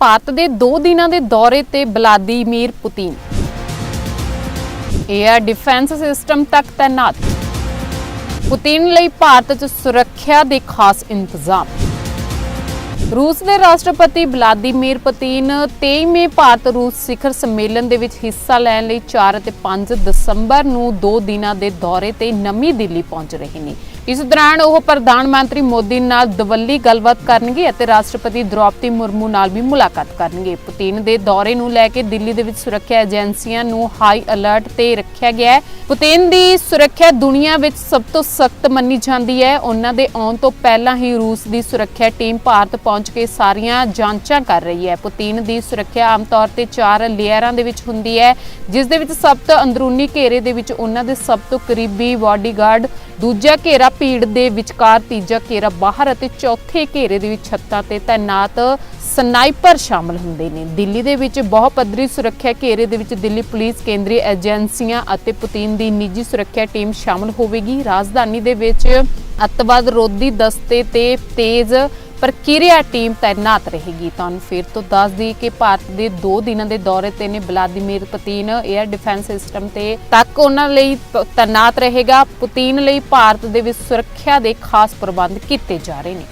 ਭਾਰਤ ਦੇ 2 ਦਿਨਾਂ ਦੇ ਦੌਰੇ ਤੇ Vladimir Putin. Air defence system ਤੱਕ ਤੈਨਾਤ। ਪੁਤਿਨ ਲਈ ਭਾਰਤ 'ਚ ਸੁਰੱਖਿਆ ਦੇ ਖਾਸ ਇੰਤਜ਼ਾਮ। ਰੂਸ ਦੇ ਰਾਸ਼ਟਰਪਤੀ ਵਲਾਦੀਮੀਰ ਪੁਤਿਨ 23ਵੇਂ ਭਾਰਤ ਰੂਸ ਸਿਖਰ ਸੰਮੇਲਨ ਦੇ ਵਿੱਚ ਹਿੱਸਾ ਲੈਣ ਲਈ 4 ਅਤੇ 5 ਦਸੰਬਰ ਨੂੰ 2 ਦਿਨਾਂ ਦੇ ਦੌਰੇ ਤੇ ਨਵੀਂ ਦਿੱਲੀ ਪਹੁੰਚ ਰਹੇ ਨੇ। ਇਸ ਦੌਰਾਨ ਉਹ ਪ੍ਰਧਾਨ ਮੰਤਰੀ ਮੋਦੀ ਨਾਲ ਦਵੱਲੀ ਗੱਲਬਾਤ ਕਰਨਗੇ ਅਤੇ ਰਾਸ਼ਟਰਪਤੀ ਦ੍ਰੌਪਦੀ ਮੁਰਮੂ ਨਾਲ ਵੀ ਮੁਲਾਕਾਤ ਕਰਨਗੇ। ਪੁਤਿਨ ਦੇ ਦੌਰੇ ਨੂੰ ਲੈ ਕੇ ਦਿੱਲੀ ਦੇ ਵਿੱਚ ਸੁਰੱਖਿਆ ਏਜੰਸੀਆਂ ਨੂੰ ਹਾਈ ਅਲਰਟ ਤੇ ਰੱਖਿਆ ਗਿਆ ਹੈ। ਪੁਤਿਨ ਦੀ ਸੁਰੱਖਿਆ ਦੁਨੀਆ ਵਿੱਚ ਸਭ ਤੋਂ ਸਖਤ ਮੰਨੀ ਜਾਂਦੀ ਹੈ। ਉਹਨਾਂ ਦੇ ਆਉਣ ਤੋਂ ਪਹਿਲਾਂ ਹੀ ਰੂਸ ਦੀ ਸੁਰੱਖਿਆ ਟੀਮ ਭਾਰਤ ਪਹੁੰਚ ਕੇ ਸਾਰੀਆਂ ਜਾਂਚਾਂ ਕਰ ਰਹੀ ਹੈ। ਪੁਤਿਨ ਦੀ ਸੁਰੱਖਿਆ ਆਮ ਤੌਰ ਤੇ ਚਾਰ ਲੇਅਰਾਂ ਦੇ ਵਿੱਚ ਹੁੰਦੀ ਹੈ, ਜਿਸ ਦੇ ਵਿੱਚ ਸਭ ਤੋਂ ਅੰਦਰੂਨੀ ਘੇਰੇ ਦੇ ਵਿੱਚ ਉਹਨਾਂ ਦੇ ਸਭ ਤੋਂ ਕਰੀਬੀ ਬਾਡੀਗਾਰਡ, ਦੂਜਾ ਘੇਰਾ ਭੀੜ ਦੇ ਵਿਚਕਾਰ ਤੀਜਾ ਘੇਰਾ ਬਾਹਰ ਅਤੇ ਚੌਥੇ ਘੇਰੇ ਦੇ ਵਿੱਚ ਛੱਤਾਂ ਤੇ ਤਾਇਨਾਤ ਸਨਾਈਪਰ ਸ਼ਾਮਲ ਹੁੰਦੇ ਨੇ। ਦਿੱਲੀ ਦੇ ਵਿੱਚ ਬਹੁ ਪੱਧਰੀ ਸੁਰੱਖਿਆ ਘੇਰੇ ਦੇ ਵਿੱਚ ਦਿੱਲੀ ਪੁਲਿਸ, ਕੇਂਦਰੀ ਏਜੰਸੀਆਂ ਅਤੇ ਪੁਤਿਨ ਦੀ ਨਿੱਜੀ ਸੁਰੱਖਿਆ ਟੀਮ ਸ਼ਾਮਲ ਹੋਵੇਗੀ। ਰਾਜਧਾਨੀ ਦੇ ਵਿੱਚ ਅੱਤਵਾਦ ਰੋਧੀ ਦਸਤੇ ਤੇ ਤੇਜ਼ ਪ੍ਰਕਿਰਿਆ ਟੀਮ ਤਾਇਨਾਤ ਰਹੇਗੀ। ਤੁਹਾਨੂੰ ਫਿਰ ਤੋਂ ਦੱਸ ਦਈਏ ਕਿ ਭਾਰਤ ਦੇ 2 ਦਿਨਾਂ ਦੇ ਦੌਰੇ ਤੇ ਨੇ Vladimir Putin air defence system ਤੇ ਤੱਕ ਉਹਨਾਂ ਲਈ ਪ- ਤਾਇਨਾਤ ਰਹੇਗਾ। ਪੁਤਿਨ ਲਈ ਭਾਰਤ ਦੇ ਵਿੱਚ ਸੁਰੱਖਿਆ ਦੇ ਖਾਸ ਪ੍ਰਬੰਧ ਕੀਤੇ ਜਾ ਰਹੇ ਨੇ।